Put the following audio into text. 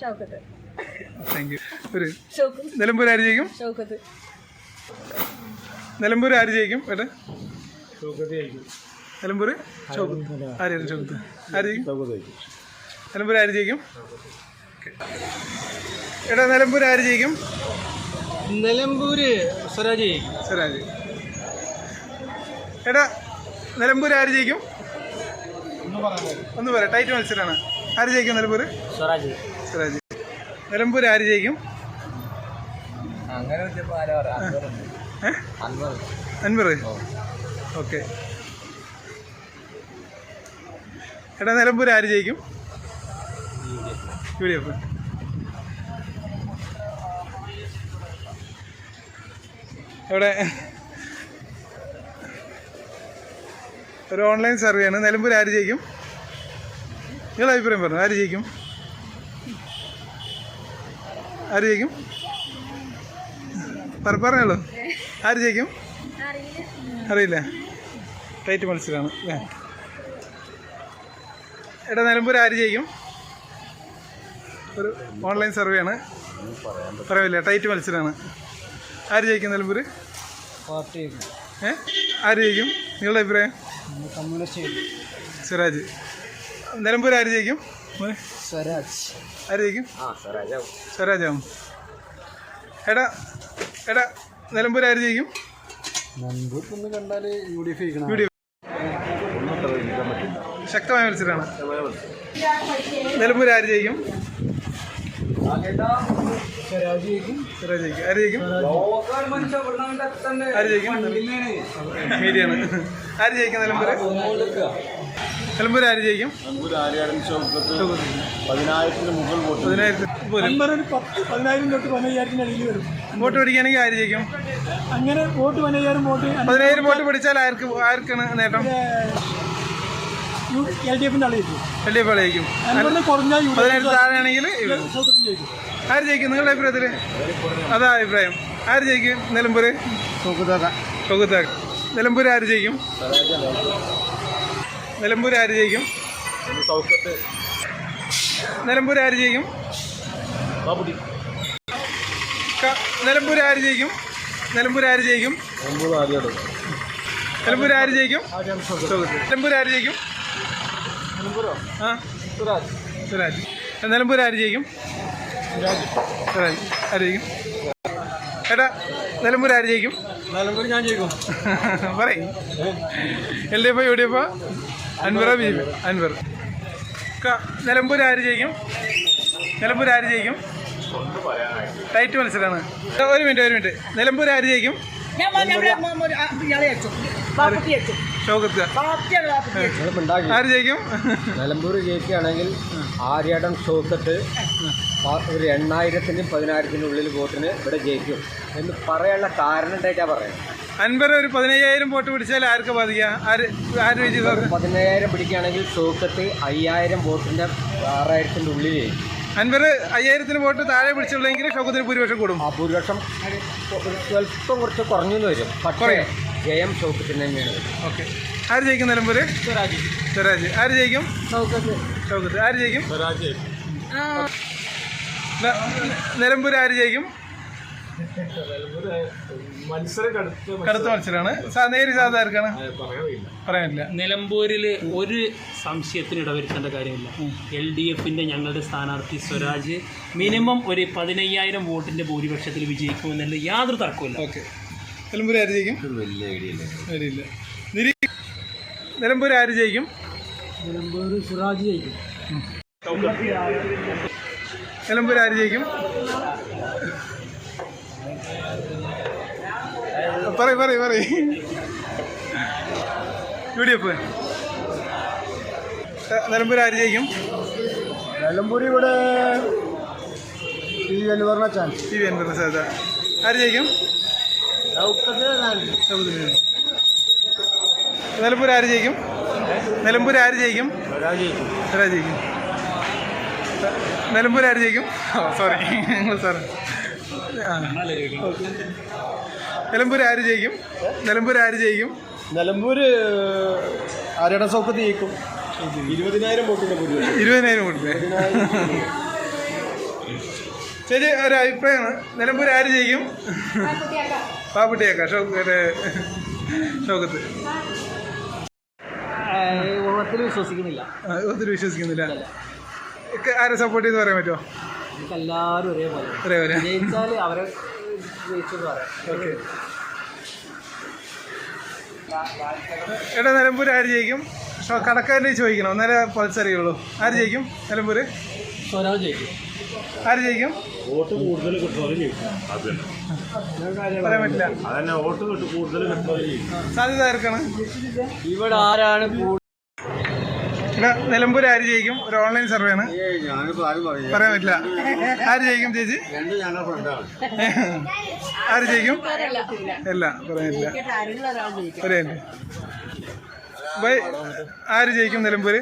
Shoukath. Thank you ഒരു ഷൗക്കത്ത്. നിലമ്പൂർ ആര് ജയിക്കും? ഷൗക്കത്ത്. നിലമ്പൂർ ആര് ജയിക്കും? ഏട്ടാ? നിലമ്പൂർ? ആരായിരുന്നു ചോക്കത്ത് ആര് ജയിക്കും? നിലമ്പൂർ ആര് ജയിക്കും? ഓക്കേ. എടാ നിലമ്പൂർ ആര് ജയിക്കും? നിലമ്പൂര് സ്വരാജ് സ്വരാജ്. എടാ നിലമ്പൂർ ആര് ജയിക്കും? ഒന്ന് പറയാം ടൈറ്റ് മത്സരമാണ് ആര് ജയിക്കും നിലമ്പൂർ സ്വരാജ് സ്വരാജ് നിലമ്പൂർ ആര് ജയിക്കും? അങ്ങനെ? അൻവർ ഓക്കെ. എടാ നിലമ്പൂർ ആര് ജയിക്കും? U D F. എവിടെ? ഒരു ഓൺലൈൻ സർവേയാണ്. നിലമ്പൂർ ആര് ജയിക്കും? നിങ്ങളുടെ അഭിപ്രായം പറഞ്ഞു. ആര് ജയിക്കും? ആര് ജയിക്കും? പറ പറഞ്ഞോളൂ. ആര് ജയിക്കും? അറിയില്ല. ടൈറ്റ് മത്സരമാണ് അല്ലേ? എടാ നിലമ്പൂർ ആര് ജയിക്കും? ഒരു ഓൺലൈൻ സർവേ ആണ്. പറയില്ല ടൈറ്റ് മത്സരമാണ് ആര് ജയിക്കും നിലമ്പൂർ പാർട്ടി ഏ? ആര് ജയിക്കും? നിങ്ങളുടെ അഭിപ്രായം? കമ്മ്യൂണിസ്റ്റ് സ്വരാജ്. നിലമ്പൂർ ആര് ജയിക്കും? സ്വരാജ്. സ്വരാജാവും. എടാ എടാ നിലമ്പൂർ ആര് ജയിക്കും ശക്തമായ മത്സരമാണ്. നിലമ്പൂർ ആര് ജയിക്കും. ആര് ജയിക്കും. ആര് ജയിക്കും? മീഡിയാണ്. ആര് ജയിക്കും നിലമ്പൂർ നിലമ്പൂർ ആര് ജയിക്കും? പതിനായിരത്തിന് മുകൾ വോട്ട്. പതിനായിരത്തി പോലും ഒരു പത്ത് പതിനായിരം തൊട്ട് പതിനയ്യായിരത്തിന് അടിയിൽ വരും. വോട്ട് പിടിക്കുകയാണെങ്കിൽ ആര് ജയിക്കും? അങ്ങനെ വോട്ട് പതിനയ്യായിരം വോട്ട് പതിനായിരം വോട്ട് പിടിച്ചാൽ ആർക്ക് ആർക്കാണ് നേട്ടം? എൽ ഡി ആളായിരിക്കും എൽ ഡി എഫ് പതിനായിരത്തി താഴെയാണെങ്കിൽ ജയിക്കും. ആര് ജയിക്കും? നിങ്ങളുടെ അഭിപ്രായത്തിൽ അതാ അഭിപ്രായം. ആര് ജയിക്കും? നിലമ്പൂർ നിലമ്പൂർ ആര് ജയിക്കും? നിലമ്പൂർ ആര് ജയിക്കും? നിലമ്പൂർ ആര് ജയിക്കും? നിലമ്പൂർ ആര് ജയിക്കും? നിലമ്പൂർ ആര് ജയിക്കും? നിലമ്പൂർ ആര് ജയിക്കും. നിലമ്പൂർ ആര് ജയിക്കും? ആ. സുരാജ്. നിലമ്പൂർ ആര് ജയിക്കും? സുരാജ്. ആര് ജയിക്കും? ഏട്ടാ നിലമ്പൂർ ആര് ജയിക്കും? നിലമ്പൂർ ഞാൻ ജയിക്കും. പറയും. L D F U D F അൻവറ ബി അൻവർ. ക- നിലമ്പൂർ ആര് ജയിക്കും? നിലമ്പൂർ ആര് ജയിക്കും? ടൈറ്റ് മത്സരമാണ് ഒരു മിനിറ്റ് ഒരു മിനിറ്റ്. നിലമ്പൂർ ആര് ജയിക്കും? ആര് ജയിക്കും? നിലമ്പൂർ ജയിക്കുകയാണെങ്കിൽ ആര്യാടൻ ഷോക്കത്ത് ഒരു എണ്ണായിരത്തിനും പതിനായിരത്തിനും ഉള്ളിൽ വോട്ടിന് ഇവിടെ ജയിക്കും. എന്ന് പറയാനുള്ള കാരണം എന്തായിട്ടാ പറയുന്നത്? അൻവർ ഒരു പതിനയ്യായിരം വോട്ട് പിടിച്ചാൽ ആർക്ക് ബാധിക്കുക ആര് ആര് പതിനയ്യായിരം പിടിക്കുകയാണെങ്കിൽ ഷോക്കത്ത് അയ്യായിരം വോട്ടിന്റെ ആറായിരത്തിന്റെ ഉള്ളിൽ അൻവർ അയ്യായിരത്തിന് വോട്ട് താഴെ പിടിച്ചുള്ളെങ്കിൽ ഷോക്കത്തിന് ഭൂരിപക്ഷം കൂടും. ആ ഭൂരിപക്ഷം സ്വല്പം കുറച്ച് കുറഞ്ഞു വരും. പക്ഷേ ജയം ഷോക്കത്തിന് തന്നെയാണ്. വരും ഓക്കെ. ആര് ജയിക്കും നിലമ്പൂര്? സ്വരാജ്. സ്വരാജ്. ആര് ജയിക്കും? ഷൗക്കത്ത്. ആര് ജയിക്കും? ന- നിലമ്പൂർ ആര് ജയിക്കും? കടുത്ത മത്സരമാണ്. നേരി സാധാരണക്കാണ് പറയാനില്ല. നിലമ്പൂരിൽ ഒരു സംശയത്തിന് ഇടവരുത്തേണ്ട കാര്യമില്ല. എൽ ഡി എഫിന്റെ ഞങ്ങളുടെ സ്ഥാനാർത്ഥി സ്വരാജ് മിനിമം ഒരു പതിനയ്യായിരം വോട്ടിന്റെ ഭൂരിപക്ഷത്തിൽ വിജയിക്കുമെന്നുള്ള യാതൊരു തർക്കമില്ല ഓക്കെ. നിലമ്പൂർ ആര് ജയിക്കും? നിലമ്പൂർ ആര് ജയിക്കും? നിലമ്പൂർ സ്വരാജ് ജയിക്കും. നിലമ്പൂർ ആര് ജയിക്കും? പറയ് പറയ് പറയ്. യു ഡി എഫ് നിലമ്പൂർ ആര് ജയിക്കും? നിലമ്പൂർ ഇവിടെ ടി വി അൻവറിന ചാൻസ് ടി വി അൻവറിന് സാധ്യത ആര് ജയിക്കും? നിലമ്പൂർ ആര് ജയിക്കും? നിലമ്പൂർ ആര് ജയിക്കും? ജയിക്കും. നിലമ്പൂർ ആര് ജയിക്കും? ഓ സോറി സാറ് നിലമ്പൂർ ആര് ജയിക്കും? നിലമ്പൂർ ആര് ജയിക്കും? നിലമ്പൂർ ആരുടെ സൗഖ്യത്തിൽ ജയിക്കും. ഇരുപതിനായിരം വോട്ടിന്റെ ഇരുപതിനായിരം കൊടുത്തേ ചേച്ചി ഒരു അഭിപ്രായമാണ്. നിലമ്പൂർ ആര് ജയിക്കും? പാപ്പുട്ടിയാക്ക ഷൗക്കത്ത്. ഷൗക്കത്ത് ഊഹത്തിൽ വിശ്വസിക്കുന്നില്ല. ഒത്തിരി വിശ്വസിക്കുന്നില്ല. ആരെ സപ്പോർട്ട് ചെയ്ത് പറയാൻ പറ്റുമോ എല്ലാവരും ഒരേപോലെ. ഒരേപോലെ. ജയിച്ചാൽ അവരെ ജയിച്ചെന്ന് പറയാം. ഓക്കെ. എടാ നിലമ്പൂർ ആര് ജയിക്കും? കടക്കാരനെ ചോദിക്കണം. അന്നേരം പൾസ് അറിയുള്ളൂ ആര് ജയിക്കും നിലമ്പൂർ സ്വരാജ് ജയിക്കും. ആര് ജയിക്കും? വോട്ട് കൂടുതൽ ജയിക്കും. അത് പറയാൻ പറ്റില്ല. അതന്നെ വോട്ട് കിട്ടും കൂടുതൽ സാധ്യത ആർക്കാണ്? ഇവിടെ ആരാണ് എടാ നിലമ്പൂർ ആര് ജയിക്കും? ഒരു ഓൺലൈൻ സർവേ ആണ്. പറയാൻ പറ്റില്ല. ആര് ജയിക്കും ചേച്ചി? ആര് ജയിക്കും? ഇല്ല പറയാൻ പറ്റില്ല ബൈ ആര് ജയിക്കും നിലമ്പൂര്?